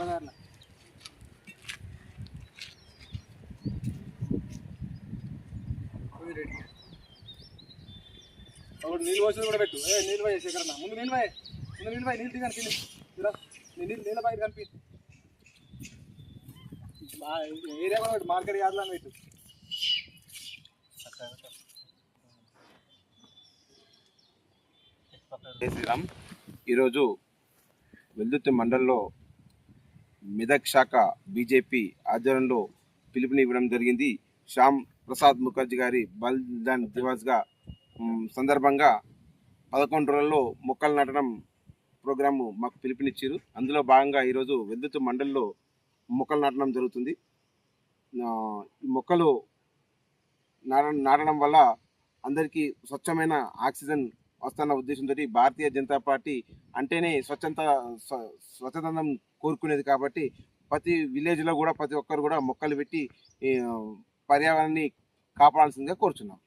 బజార్లో. ఒకటి నీళ్ళు పోసింది కూడా పెట్టు. ఏ నీళ్ళు పోయి శేఖర్ ముందు నీళ్ళు పోయి. ముందు నీళ్ళు పోయి నీళ్ళు దిగాను కింద ఇరా నీ నీళ్ళు నీళ్ళ బయట కనిపి. ఏరియా కూడా పెట్టు. మార్కెట్ యార్డ్లో పెట్టు. శ్రీరామ్ ఈరోజు వెల్దుర్తి మండలంలో మెదక్ శాఖ బీజేపీ ఆధ్వర్యంలో పిలుపునివ్వడం జరిగింది. శ్యామ్ ప్రసాద్ ముఖర్జీ గారి బలిదాన్ దివాస్గా సందర్భంగా పదకొండు రోజుల్లో మొక్కలు నాటడం ప్రోగ్రాము మాకు పిలుపునిచ్చారు. అందులో భాగంగా ఈరోజు వెల్దుర్తి మండలిలో మొక్కలు నాటడం జరుగుతుంది. ఈ మొక్కలు నాట నాటడం వల్ల అందరికీ స్వచ్ఛమైన ఆక్సిజన్ వస్తున్న ఉద్దేశంతో భారతీయ జనతా పార్టీ అంటేనే స్వచ్ఛంత స్వచ్ఛందం కోరుకునేది కాబట్టి ప్రతి విలేజ్లో కూడా ప్రతి ఒక్కరు కూడా మొక్కలు పెట్టి పర్యావరణాన్ని కాపాడాల్సిందిగా కోరుచున్నాం.